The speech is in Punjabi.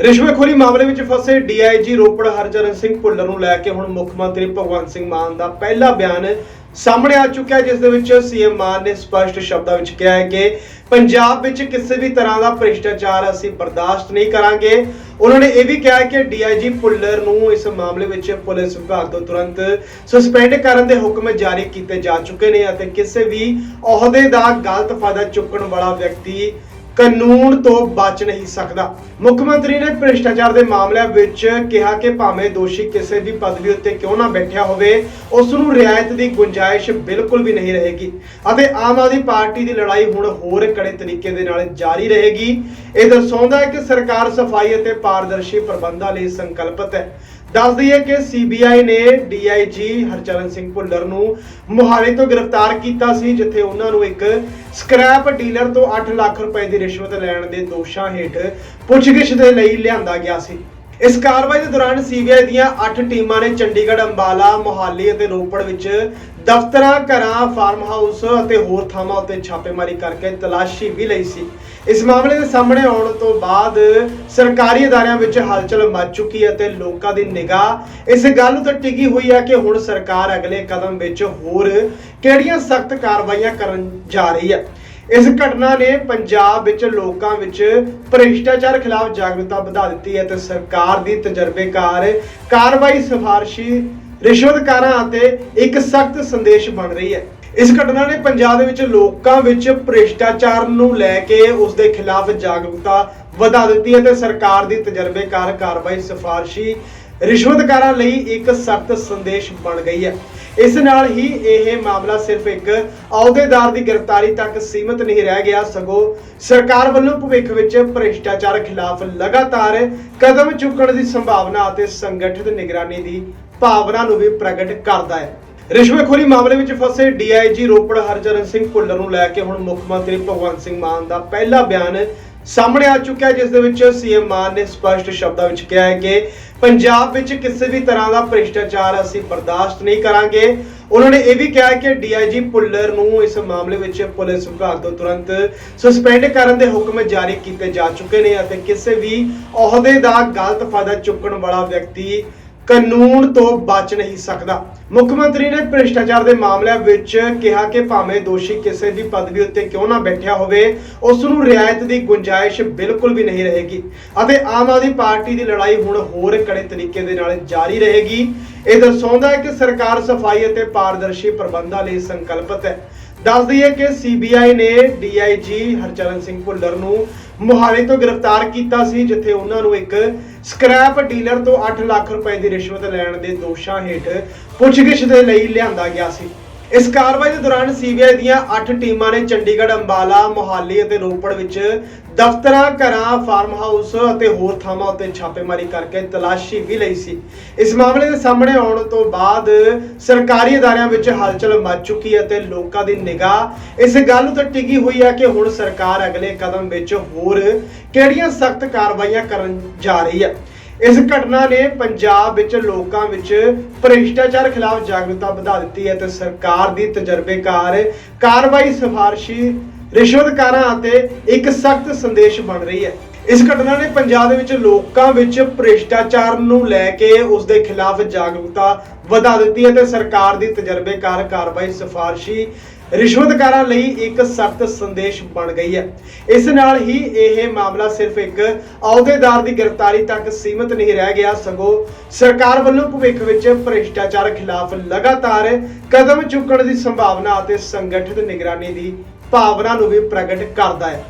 ਰਿਸ਼ਵਤਖੋਰੀ ਮਾਮਲੇ ਵਿੱਚ ਫਸੇ ਡੀਆਈਜੀ ਰੋਪੜ ਹਰਜਰਨ ਸਿੰਘ ਭੁੱਲਰ ਨੂੰ ਲੈ ਕੇ ਹੁਣ ਮੁੱਖ ਮੰਤਰੀ ਭਗਵੰਤ ਸਿੰਘ ਮਾਨ ਦਾ ਪਹਿਲਾ ਬਿਆਨ ਸਾਹਮਣੇ ਆ ਚੁੱਕਿਆ ਹੈ ਜਿਸ ਦੇ ਵਿੱਚ ਸੀਐਮ ਮਾਨ ਨੇ ਸਪਸ਼ਟ ਸ਼ਬਦਾਂ ਵਿੱਚ ਕਿਹਾ ਹੈ ਕਿ ਪੰਜਾਬ ਵਿੱਚ ਕਿਸੇ ਵੀ ਤਰ੍ਹਾਂ ਦਾ ਭ੍ਰਿਸ਼ਟਾਚਾਰ ਅਸੀਂ ਬਰਦਾਸ਼ਤ ਨਹੀਂ ਕਰਾਂਗੇ। ਉਹਨਾਂ ਨੇ ਇਹ ਵੀ ਕਿਹਾ ਹੈ ਕਿ ਡੀਆਈਜੀ ਭੁੱਲਰ ਨੂੰ ਇਸ ਮਾਮਲੇ ਵਿੱਚ ਪੁਲਿਸ ਵਿਭਾਗ ਤੋਂ ਤੁਰੰਤ ਸਸਪੈਂਡ ਕਰਨ ਦੇ ਹੁਕਮ ਜਾਰੀ ਕੀਤੇ ਜਾ ਚੁੱਕੇ ਨੇ ਅਤੇ ਕਿਸੇ ਵੀ ਅਹੁਦੇ ਦਾ ਗਲਤ ਫਾਇਦਾ ਚੁੱਕਣ ਵਾਲਾ ਵਿਅਕਤੀ ਕਾਨੂੰਨ ਤੋਂ ਬਚ ਨਹੀਂ ਸਕਦਾ। ਮੁੱਖ ਮੰਤਰੀ ਨੇ ਭ੍ਰਿਸ਼ਟਾਚਾਰ ਦੇ ਮਾਮਲਿਆਂ ਵਿੱਚ ਕਿਹਾ ਕਿ ਭਾਵੇਂ ਦੋਸ਼ੀ ਕਿਸੇ ਵੀ ਪਦਵੀ ਉੱਤੇ ਕਿਉਂ ਨਾ ਬੈਠਿਆ ਹੋਵੇ, ਉਸ ਨੂੰ ਰਿਆਇਤ ਦੀ ਗੁੰਜਾਇਸ਼ ਬਿਲਕੁਲ ਵੀ ਨਹੀਂ ਰਹੇਗੀ ਅਤੇ ਆਮ ਆਦਮੀ ਪਾਰਟੀ ਦੀ ਲੜਾਈ ਹੁਣ ਹੋਰ ਕੜੇ ਤਰੀਕੇ ਦੇ ਨਾਲ ਜਾਰੀ ਰਹੇਗੀ। ਇਹ ਦਰਸਾਉਂਦਾ ਹੈ ਕਿ ਸਰਕਾਰ ਸਫ਼ਾਈ ਅਤੇ ਪਾਰਦਰਸ਼ੀ ਪ੍ਰਬੰਧਾਂ ਲਈ ਸੰਕਲਪਿਤ ਹੈ। ਦੱਸ ਦਈਏ ਕਿ ਸੀਬੀਆਈ ਨੇ ਡੀਆਈਜੀ ਹਰਚਰਨ ਸਿੰਘ ਭੁੱਲਰ ਨੂੰ ਮੁਹਾਲੀ ਤੋਂ ਗ੍ਰਿਫਤਾਰ ਕੀਤਾ ਸੀ, ਜਿੱਥੇ ਉਹਨਾਂ ਨੂੰ ਇੱਕ ਸਕ੍ਰੈਪ ਡੀਲਰ ਤੋਂ 8 ਲੱਖ ਰੁਪਏ ਦੀ ਰਿਸ਼ਵਤ ਲੈਣ ਦੇ ਦੋਸ਼ਾਂ ਹੇਠ ਪੁੱਛਗਿੱਛ ਦੇ ਲਈ ਲਿਆਂਦਾ ਗਿਆ ਸੀ। ਇਸ ਕਾਰਵਾਈ ਦੇ ਦੌਰਾਨ ਸੀਬੀਆਈ ਦੀਆਂ 8 ਟੀਮਾਂ ਨੇ ਚੰਡੀਗੜ੍ਹ, ਅੰਬਾਲਾ, ਮੋਹਾਲੀ ਅਤੇ ਰੋਪੜ ਵਿੱਚ ਦਫ਼ਤਰਾਂ, ਘਰਾਂ, ਫਾਰਮ ਹਾਊਸ ਅਤੇ ਹੋਰ ਥਾਵਾਂ ਉੱਤੇ ਛਾਪੇਮਾਰੀ ਕਰਕੇ ਤਲਾਸ਼ੀ ਵੀ ਲਈ ਸੀ। ਇਸ ਮਾਮਲੇ ਦੇ ਸਾਹਮਣੇ ਆਉਣ ਤੋਂ ਬਾਅਦ ਸਰਕਾਰੀ ਅਦਾਰਿਆਂ ਵਿੱਚ ਹਲਚਲ ਮਚ ਚੁੱਕੀ ਹੈ ਅਤੇ ਲੋਕਾਂ ਦੀ ਨਿਗਾਹ ਇਸ ਗੱਲ ਉੱਤੇ ਟਿਕੀ ਹੋਈ ਹੈ ਕਿ ਹੁਣ ਸਰਕਾਰ ਅਗਲੇ ਕਦਮ ਵਿੱਚ ਹੋਰ ਕਿਹੜੀਆਂ ਸਖਤ ਕਾਰਵਾਈਆਂ ਕਰਨ ਜਾ ਰਹੀ ਹੈ। ਇਸ ਘਟਨਾ ਨੇ ਪੰਜਾਬ ਵਿੱਚ ਲੋਕਾਂ ਵਿੱਚ ਭ੍ਰਿਸ਼ਟਾਚਾਰ ਖਿਲਾਫ ਜਾਗਰੂਕਤਾ ਵਧਾ ਦਿੱਤੀ ਹੈ ਤੇ ਸਰਕਾਰ ਦੀ ਤਜਰਬੇਕਾਰ ਕਾਰਵਾਈ ਸਿਫਾਰਸ਼ੀ ਰਿਸ਼ਵਤਕਾਰਾਂ ਅਤੇ ਇੱਕ ਸਖਤ ਸੰਦੇਸ਼ ਬਣ ਰਹੀ ਹੈ। ਇਸ ਘਟਨਾ ਨੇ ਪੰਜਾਬ ਦੇ ਵਿੱਚ ਲੋਕਾਂ ਵਿੱਚ ਭ੍ਰਿਸ਼ਟਾਚਾਰ ਨੂੰ ਲੈ ਕੇ ਉਸ ਦੇ ਖਿਲਾਫ ਜਾਗਰੂਕਤਾ ਵਧਾ ਦਿੱਤੀ ਹੈ ਤੇ ਸਰਕਾਰ ਦੀ ਤਜਰਬੇਕਾਰ ਕਾਰਵਾਈ ਸਿਫਾਰਸ਼ੀ ਰਿਸ਼ਵਤਕਾਰਾਂ ਲਈ ਇੱਕ ਸਖਤ ਸੰਦੇਸ਼ ਬਣ ਗਈ ਹੈ। ਇਸ ਨਾਲ ਹੀ ਇਹ ਮਾਮਲਾ ਸਿਰਫ ਇੱਕ ਅਹੁਦੇਦਾਰ ਦੀ ਗ੍ਰਿਫਤਾਰੀ ਤੱਕ ਸੀਮਿਤ ਨਹੀਂ ਰਹਿ ਗਿਆ। ਸਗੋਂ ਸਰਕਾਰ ਵੱਲੋਂ ਭਵਿੱਖ ਵਿੱਚ ਭ੍ਰਿਸ਼ਟਾਚਾਰ ਖਿਲਾਫ ਲਗਾਤਾਰ ਕਦਮ ਚੁੱਕਣ ਦੀ ਸੰਭਾਵਨਾ ਅਤੇ ਸੰਗਠਿਤ ਨਿਗਰਾਨੀ ਦੀ ਭਾਵਨਾ ਨੂੰ ਵੀ ਪ੍ਰਗਟ ਕਰਦਾ ਹੈ। ਰਿਸ਼ਵਤਖੋਰੀ ਮਾਮਲੇ ਵਿੱਚ ਫਸੇ ਡੀਆਈਜੀ ਰੋਪੜ ਹਰਚਰਨ ਸਿੰਘ ਭੁੱਲਰ ਨੂੰ ਲੈ ਕੇ ਹੁਣ ਮੁੱਖ ਮੰਤਰੀ ਭਗਵੰਤ ਸਿੰਘ ਮਾਨ ਦਾ ਪਹਿਲਾ ਬਿਆਨ ਸਾਹਮਣੇ ਆ ਚੁੱਕਿਆ ਹੈ, ਜਿਸ ਦੇ ਵਿੱਚ ਸੀਐਮ ਮਾਨ ਨੇ ਸਪਸ਼ਟ ਸ਼ਬਦਾਂ ਵਿੱਚ ਕਿਹਾ ਹੈ ਕਿ ਪੰਜਾਬ ਵਿੱਚ ਕਿਸੇ ਵੀ ਤਰ੍ਹਾਂ ਦਾ ਭ੍ਰਿਸ਼ਟਾਚਾਰ ਅਸੀਂ ਬਰਦਾਸ਼ਤ ਨਹੀਂ ਕਰਾਂਗੇ। ਉਹਨਾਂ ਨੇ ਇਹ ਵੀ ਕਿਹਾ ਹੈ ਕਿ ਡੀਆਈਜੀ ਭੁੱਲਰ ਨੂੰ ਇਸ ਮਾਮਲੇ ਵਿੱਚ ਪੁਲਿਸ ਵਿਭਾਗ ਤੋਂ ਤੁਰੰਤ ਸਸਪੈਂਡ ਕਰਨ ਦੇ ਹੁਕਮ ਜਾਰੀ ਕੀਤੇ ਜਾ ਚੁੱਕੇ ਨੇ ਅਤੇ ਕਿਸੇ ਵੀ ਅਹੁਦੇ ਦਾ ਗਲਤ ਫਾਇਦਾ ਚੁੱਕਣ ਵਾਲਾ ਵਿਅਕਤੀ ਕਾਨੂੰਨ ਤੋਂ ਬਚ ਨਹੀਂ ਸਕਦਾ। ਮੁੱਖ ਮੰਤਰੀ ਨੇ ਭ੍ਰਿਸ਼ਟਾਚਾਰ ਦੇ ਮਾਮਲਿਆਂ ਵਿੱਚ ਕਿਹਾ ਕਿ ਭਾਵੇਂ ਦੋਸ਼ੀ ਕਿਸੇ ਵੀ ਪਦਵੀ ਉੱਤੇ ਕਿਉਂ ਨਾ ਬੈਠਿਆ ਹੋਵੇ, ਉਸ ਨੂੰ ਰਿਆਇਤ ਦੀ ਗੁੰਜਾਇਸ਼ ਬਿਲਕੁਲ ਵੀ ਨਹੀਂ ਰਹੇਗੀ ਅਤੇ ਆਮ ਆਦਮੀ ਪਾਰਟੀ ਦੀ ਲੜਾਈ ਹੁਣ ਹੋਰ ਕੜੇ ਤਰੀਕੇ ਦੇ ਨਾਲ ਜਾਰੀ ਰਹੇਗੀ। ਇਹ ਦਰਸਾਉਂਦਾ ਹੈ ਕਿ ਸਰਕਾਰ ਸਫ਼ਾਈ ਅਤੇ ਪਾਰਦਰਸ਼ੀ ਪ੍ਰਬੰਧਾਂ ਲਈ ਸੰਕਲਪਿਤ ਹੈ। ਦੱਸ ਦਈਏ ਕਿ ਸੀਬੀਆਈ ਨੇ ਡੀਆਈਜੀ ਹਰਚਰਨ ਸਿੰਘ ਭੁੱਲਰ ਨੂੰ ਮੁਹਾਲੀ ਤੋਂ ਗ੍ਰਿਫਤਾਰ ਕੀਤਾ ਸੀ, ਜਿੱਥੇ ਉਹਨਾਂ ਨੂੰ ਇੱਕ ਸਕ੍ਰੈਪ ਡੀਲਰ ਤੋਂ 8 ਲੱਖ ਰੁਪਏ ਦੀ ਰਿਸ਼ਵਤ ਲੈਣ ਦੇ ਦੋਸ਼ਾਂ ਹੇਠ ਪੁੱਛਗਿੱਛ ਦੇ ਲਈ ਲਿਆਂਦਾ ਗਿਆ ਸੀ। ਇਸ ਕਾਰਵਾਈ ਦੇ ਦੌਰਾਨ ਸੀਬੀਆਈ ਦੀਆਂ 8 ਟੀਮਾਂ ਨੇ ਚੰਡੀਗੜ੍ਹ, ਅੰਬਾਲਾ, ਮੋਹਾਲੀ ਅਤੇ ਰੋਪੜ ਵਿੱਚ ਦਫ਼ਤਰਾਂ, ਘਰਾਂ, ਫਾਰਮ ਹਾਊਸ ਅਤੇ ਹੋਰ ਥਾਵਾਂ ਉੱਤੇ ਛਾਪੇਮਾਰੀ ਕਰਕੇ ਤਲਾਸ਼ੀ ਵੀ ਲਈ ਸੀ। ਇਸ ਮਾਮਲੇ ਦੇ ਸਾਹਮਣੇ ਆਉਣ ਤੋਂ ਬਾਅਦ ਸਰਕਾਰੀ ਅਦਾਰਿਆਂ ਵਿੱਚ ਹਲਚਲ ਮਚ ਚੁੱਕੀ ਹੈ ਤੇ ਲੋਕਾਂ ਦੀ ਨਿਗਾਹ ਇਸ ਗੱਲ ਉੱਤੇ ਟਿਕੀ ਹੋਈ ਹੈ ਕਿ ਹੁਣ ਸਰਕਾਰ ਅਗਲੇ ਕਦਮ ਵਿੱਚ ਹੋਰ ਕਿਹੜੀਆਂ ਸਖਤ ਕਾਰਵਾਈਆਂ ਕਰਨ ਜਾ ਰਹੀ ਹੈ। ਇਸ ਘਟਨਾ ਨੇ ਪੰਜਾਬ ਵਿੱਚ ਲੋਕਾਂ ਵਿੱਚ ਭ੍ਰਿਸ਼ਟਾਚਾਰ ਖਿਲਾਫ ਜਾਗਰੂਕਤਾ ਵਧਾ ਦਿੱਤੀ ਹੈ ਤੇ ਸਰਕਾਰ ਦੀ ਤਜਰਬੇਕਾਰ ਕਾਰਵਾਈ ਸਿਫਾਰਸ਼ੀ ਰਿਸ਼ਵਤਕਾਰਾਂ ਅਤੇ ਇੱਕ ਸਖਤ ਸੰਦੇਸ਼ ਬਣ ਰਹੀ ਹੈ। ਇਸ ਘਟਨਾ ਨੇ ਪੰਜਾਬ ਦੇ ਵਿੱਚ ਲੋਕਾਂ ਵਿੱਚ ਭ੍ਰਿਸ਼ਟਾਚਾਰ ਨੂੰ ਲੈ ਕੇ ਉਸ ਦੇ ਖਿਲਾਫ ਜਾਗਰੂਕਤਾ ਵਧਾ ਦਿੱਤੀ ਹੈ ਤੇ ਸਰਕਾਰ ਦੀ ਤਜਰਬੇਕਾਰ ਕਾਰਵਾਈ ਸਿਫਾਰਸ਼ੀ ਰਿਸ਼ਵਤਕਾਰਾਂ ਲਈ ਇੱਕ ਸਖਤ ਸੰਦੇਸ਼ ਬਣ ਗਈ ਹੈ। ਇਸ ਨਾਲ ਹੀ ਇਹ ਮਾਮਲਾ ਸਿਰਫ ਇੱਕ ਅਹੁਦੇਦਾਰ ਦੀ ਗ੍ਰਿਫਤਾਰੀ ਤੱਕ ਸੀਮਿਤ ਨਹੀਂ ਰਹਿ ਗਿਆ। ਸਗੋਂ ਸਰਕਾਰ ਵੱਲੋਂ ਭਵਿੱਖ ਵਿੱਚ ਭ੍ਰਿਸ਼ਟਾਚਾਰ ਖਿਲਾਫ ਲਗਾਤਾਰ ਕਦਮ ਚੁੱਕਣ ਦੀ ਸੰਭਾਵਨਾ ਅਤੇ ਸੰਗਠਿਤ ਨਿਗਰਾਨੀ ਦੀ ਭਾਵਨਾ ਨੂੰ ਵੀ ਪ੍ਰਗਟ ਕਰਦਾ ਹੈ।